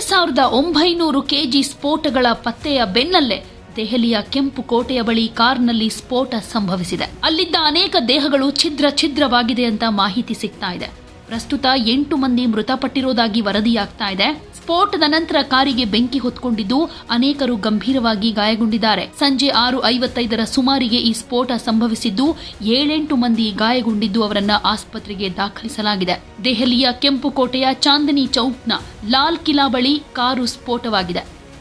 ಸಾವಿರದ ಒಂಬೈನೂರು ಕೆಜಿ ಸ್ಫೋಟಗಳ ಪತ್ತೆಯ ಬೆನ್ನಲ್ಲೇ ದೆಹಲಿಯ ಕೆಂಪು ಕೋಟೆಯ ಬಳಿ ಕಾರ್ನಲ್ಲಿ ಸ್ಫೋಟ ಸಂಭವಿಸಿದೆ. ಅಲ್ಲಿದ್ದ ಅನೇಕ ದೇಹಗಳು ಛಿದ್ರ ಛಿದ್ರವಾಗಿದೆ ಅಂತ ಮಾಹಿತಿ ಸಿಗ್ತಾ ಇದೆ. ಪ್ರಸ್ತುತ ಎಂಟು ಮಂದಿ ಮೃತಪಟ್ಟಿರೋದಾಗಿ ವರದಿಯಾಗ್ತಾ ಇದೆ. ಸ್ಫೋಟದ ನಂತರ ಕಾರಿಗೆ ಬೆಂಕಿ ಹೊತ್ಕೊಂಡಿದ್ದು ಅನೇಕರು ಗಂಭೀರವಾಗಿ ಗಾಯಗೊಂಡಿದ್ದಾರೆ. ಸಂಜೆ ಆರು ಐವತ್ತೈದರ ಸುಮಾರಿಗೆ ಈ ಸ್ಫೋಟ ಸಂಭವಿಸಿದ್ದು ಏಳೆಂಟು ಮಂದಿ ಗಾಯಗೊಂಡಿದ್ದು ಅವರನ್ನ ಆಸ್ಪತ್ರೆಗೆ ದಾಖಲಿಸಲಾಗಿದೆ. ದೆಹಲಿಯ ಕೆಂಪುಕೋಟೆಯ ಚಾಂದಿನಿ ಚೌಕ್ನ ಲಾಲ್ ಕಿಲಾ ಬಳಿ ಕಾರು ಸ್ಫೋಟವಾಗಿದೆ.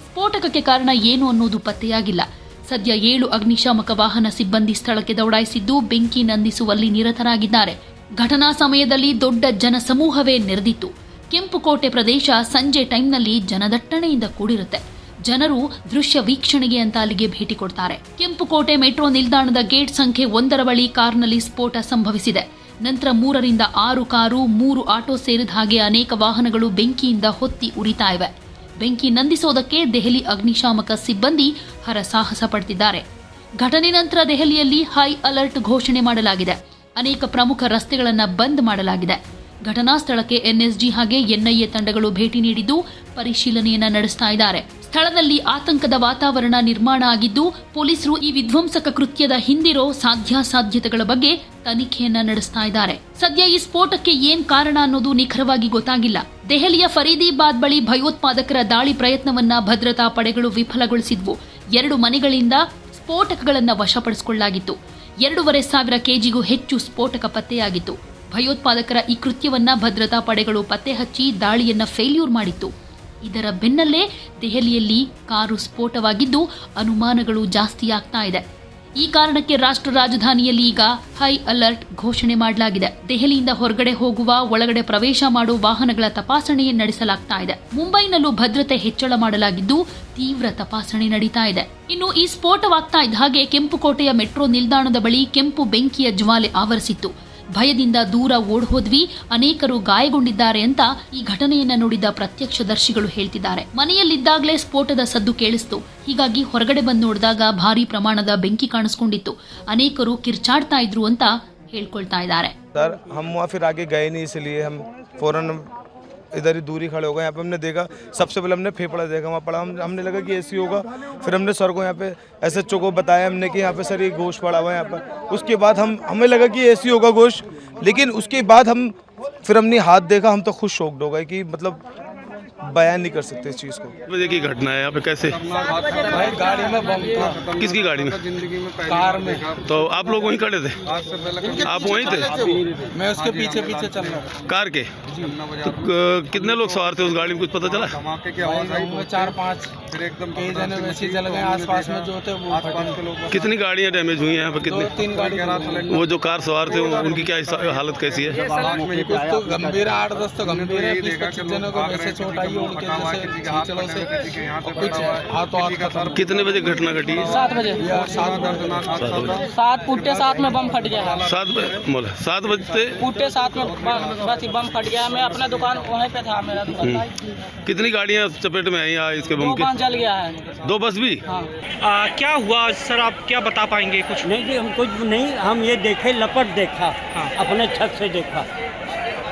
ಸ್ಫೋಟಕಕ್ಕೆ ಕಾರಣ ಏನು ಅನ್ನೋದು ಪತ್ತೆಯಾಗಿಲ್ಲ. ಸದ್ಯ ಏಳು ಅಗ್ನಿಶಾಮಕ ವಾಹನ ಸಿಬ್ಬಂದಿ ಸ್ಥಳಕ್ಕೆ ದೌಡಾಯಿಸಿದ್ದು ಬೆಂಕಿ ನಂದಿಸುವಲ್ಲಿ ನಿರತರಾಗಿದ್ದಾರೆ. ಘಟನಾ ಸಮಯದಲ್ಲಿ ದೊಡ್ಡ ಜನಸಮೂಹವೇ ನೆರೆದಿತ್ತು. ಕೆಂಪುಕೋಟೆ ಪ್ರದೇಶ ಸಂಜೆ ಟೈಮ್ನಲ್ಲಿ ಜನದಟ್ಟಣೆಯಿಂದ ಕೂಡಿರುತ್ತೆ. ಜನರು ದೃಶ್ಯ ವೀಕ್ಷಣೆಗೆ ಅಂತ ಅಲ್ಲಿಗೆ ಭೇಟಿ ಕೊಡ್ತಾರೆ. ಕೆಂಪುಕೋಟೆ ಮೆಟ್ರೋ ನಿಲ್ದಾಣದ ಗೇಟ್ ಸಂಖ್ಯೆ ಒಂದರ ಬಳಿ ಕಾರ್ನಲ್ಲಿ ಸ್ಫೋಟ ಸಂಭವಿಸಿದೆ. ನಂತರ ಮೂರರಿಂದ ಆರು ಕಾರು, ಮೂರು ಆಟೋ ಸೇರಿದ ಹಾಗೆ ಅನೇಕ ವಾಹನಗಳು ಬೆಂಕಿಯಿಂದ ಹೊತ್ತಿ ಉರಿತಾ ಇವೆ. ಬೆಂಕಿ ನಂದಿಸೋದಕ್ಕೆ ದೆಹಲಿ ಅಗ್ನಿಶಾಮಕ ಸಿಬ್ಬಂದಿ ಹರಸಾಹಸ ಪಡ್ತಿದ್ದಾರೆ. ಘಟನೆ ನಂತರ ದೆಹಲಿಯಲ್ಲಿ ಹೈ ಅಲರ್ಟ್ ಘೋಷಣೆ ಮಾಡಲಾಗಿದೆ. ಅನೇಕ ಪ್ರಮುಖ ರಸ್ತೆಗಳನ್ನು ಬಂದ್ ಮಾಡಲಾಗಿದೆ. ಘಟನಾ ಸ್ಥಳಕ್ಕೆ ಎನ್ಎಸ್ಜಿ ಹಾಗೆ ಎನ್ಐಎ ತಂಡಗಳು ಭೇಟಿ ನೀಡಿದ್ದು ಪರಿಶೀಲನೆಯನ್ನ ನಡೆಸ್ತಾ ಇದ್ದಾರೆ. ಸ್ಥಳದಲ್ಲಿ ಆತಂಕದ ವಾತಾವರಣ ನಿರ್ಮಾಣ ಆಗಿದ್ದು, ಪೊಲೀಸರು ಈ ವಿಧ್ವಂಸಕ ಕೃತ್ಯದ ಹಿಂದಿರೋ ಸಾಧ್ಯಾಸಾಧ್ಯತೆಗಳ ಬಗ್ಗೆ ತನಿಖೆಯನ್ನ ನಡೆಸ್ತಾ ಇದ್ದಾರೆ. ಸದ್ಯ ಈ ಸ್ಫೋಟಕ್ಕೆ ಏನ್ ಕಾರಣ ಅನ್ನೋದು ನಿಖರವಾಗಿ ಗೊತ್ತಾಗಿಲ್ಲ. ದೆಹಲಿಯ ಫರೀದಿಬಾದ್ ಬಳಿ ಭಯೋತ್ಪಾದಕರ ದಾಳಿ ಪ್ರಯತ್ನವನ್ನ ಭದ್ರತಾ ಪಡೆಗಳು ವಿಫಲಗೊಳಿಸಿದ್ವು. ಎರಡು ಮನೆಗಳಿಂದ ಸ್ಫೋಟಕಗಳನ್ನು ವಶಪಡಿಸಿಕೊಳ್ಳಲಾಗಿತ್ತು. ಎರಡೂವರೆ ಸಾವಿರ ಕೆಜಿಗೂ ಹೆಚ್ಚು ಸ್ಫೋಟಕ ಪತ್ತೆಯಾಗಿತ್ತು. ಭಯೋತ್ಪಾದಕರ ಈ ಕೃತ್ಯವನ್ನ ಭದ್ರತಾ ಪಡೆಗಳು ಪತ್ತೆ ಹಚ್ಚಿ ದಾಳಿಯನ್ನ ಫೇಲ್ಯೂರ್ ಮಾಡಿತ್ತು. ಇದರ ಬೆನ್ನಲ್ಲೇ ದೆಹಲಿಯಲ್ಲಿ ಕಾರು ಸ್ಫೋಟವಾಗಿದ್ದು ಅನುಮಾನಗಳು ಜಾಸ್ತಿಯಾಗ್ತಾ ಇದೆ. ಈ ಕಾರಣಕ್ಕೆ ರಾಷ್ಟ್ರ ರಾಜಧಾನಿಯಲ್ಲಿ ಈಗ ಹೈ ಅಲರ್ಟ್ ಘೋಷಣೆ ಮಾಡಲಾಗಿದೆ. ದೆಹಲಿಯಿಂದ ಹೊರಗಡೆ ಹೋಗುವ, ಒಳಗಡೆ ಪ್ರವೇಶ ಮಾಡುವ ವಾಹನಗಳ ತಪಾಸಣೆ ನಡೆಸಲಾಗ್ತಾ ಇದೆ. ಮುಂಬೈನಲ್ಲೂ ಭದ್ರತೆ ಹೆಚ್ಚಳ ಮಾಡಲಾಗಿದ್ದು, ತೀವ್ರ ತಪಾಸಣೆ ನಡೀತಾ ಇದೆ. ಇನ್ನು ಈ ಸ್ಫೋಟವಾಗ್ತಾ ಇದ್ದ ಹಾಗೆ ಕೆಂಪುಕೋಟೆಯ ಮೆಟ್ರೋ ನಿಲ್ದಾಣದ ಬಳಿ ಕೆಂಪು ಬೆಂಕಿಯ ಜ್ವಾಲೆ ಆವರಿಸಿತ್ತು. ಭಯದಿಂದ ದೂರ ಓಡ್ ಹೋದ್ವಿ ಅನೇಕರು ಗಾಯಗೊಂಡಿದ್ದಾರೆ ಅಂತ ಈ ಘಟನೆಯನ್ನ ನೋಡಿದ ಪ್ರತ್ಯಕ್ಷದರ್ಶಿಗಳು ಹೇಳ್ತಿದ್ದಾರೆ. ಮನೆಯಲ್ಲಿದ್ದಾಗಲೇ ಸ್ಫೋಟದ ಸದ್ದು ಕೇಳಿಸ್ತು. ಹೀಗಾಗಿ ಹೊರಗಡೆ ಬಂದು ನೋಡಿದಾಗ ಭಾರಿ ಪ್ರಮಾಣದ ಬೆಂಕಿ ಕಾಣಿಸ್ಕೊಂಡಿತ್ತು. ಅನೇಕರು ಕಿರ್ಚಾಡ್ತಾ ಇದ್ರು ಅಂತ ಹೇಳ್ಕೊಳ್ತಾ ಇದ್ದಾರೆ. इधर ही दूरी खड़े हो गए, यहाँ पे हमने देखा, सबसे पहले हमने फेफड़ा देखा, वहाँ पड़ा, हम, हमने लगा कि ऐसी होगा। फिर हमने सर को यहाँ पे एस एच को बताया हमने कि यहाँ पे सर ये गोश्त पड़ा हुआ है यहाँ पर। उसके बाद हम, हमें लगा कि ऐसी होगा गोश्त, लेकिन उसके बाद हम, फिर हमने हाथ देखा, हम तो खुद शौकड हो गए कि मतलब बयान नहीं कर सकते इस चीज़ को। बजे की घटना है यहाँ पे कैसे? भाई गाड़ी में बम था। किसकी गाड़ी में? ज़िंदगी में कार में। तो आप लोग वहीं खड़े थे? आप वहीं थे? मैं उसके पीछे पीछे चल रहा था कार के? तो कितने लोग सवार थे उस गाड़ी में? कुछ पता चला? में चार पाँच। कई जने वैसे ही जल गए आसपास में जो थे वो कितनी गाड़ियाँ डैमेज हुई हैं यहाँ पे? कितनी? तीन गाड़ी वो जो कार सवार थे उनकी क्या हालत कैसी है? कुछ तो गंभीर आठ दस तो गंभीर है बीस पच्चीस जनों को वैसे चोट आई कितने बजे घटना घटी? सात बजे। सात बजे सात पुट्टे सात में बम फट गया। सात बजे बोला सात बजते पुट्टे सात में बस बम फट गया। मैं अपना दुकान वहीं पे था मेरा दुकान। कितनी गाड़ियाँ चपेट में आई यहाँ इसके बम की? जल गया है। दो बस भी? हाँ। क्या हुआ? सर आप क्या बता पाएँगे कुछ? नहीं जी हम कुछ नहीं हम ये देखे लपट देखा। हाँ। अपने छत से देखा।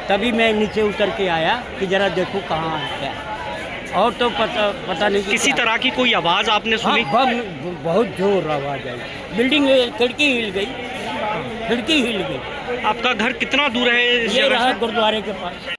तभी मैं नीचे उतर के आया कि जरा देखो कहाँ है क्या और तो पता पता नहीं कि किसी तरह की कोई आवाज़ आपने हाँ, सुनी? बम बहुत ज़ोर आवाज़ आई। बिल्डिंग खिड़की हिल गई। खिड़की हिल गई। आपका घर कितना दूर है ये रहा गुरुद्वारे के पास।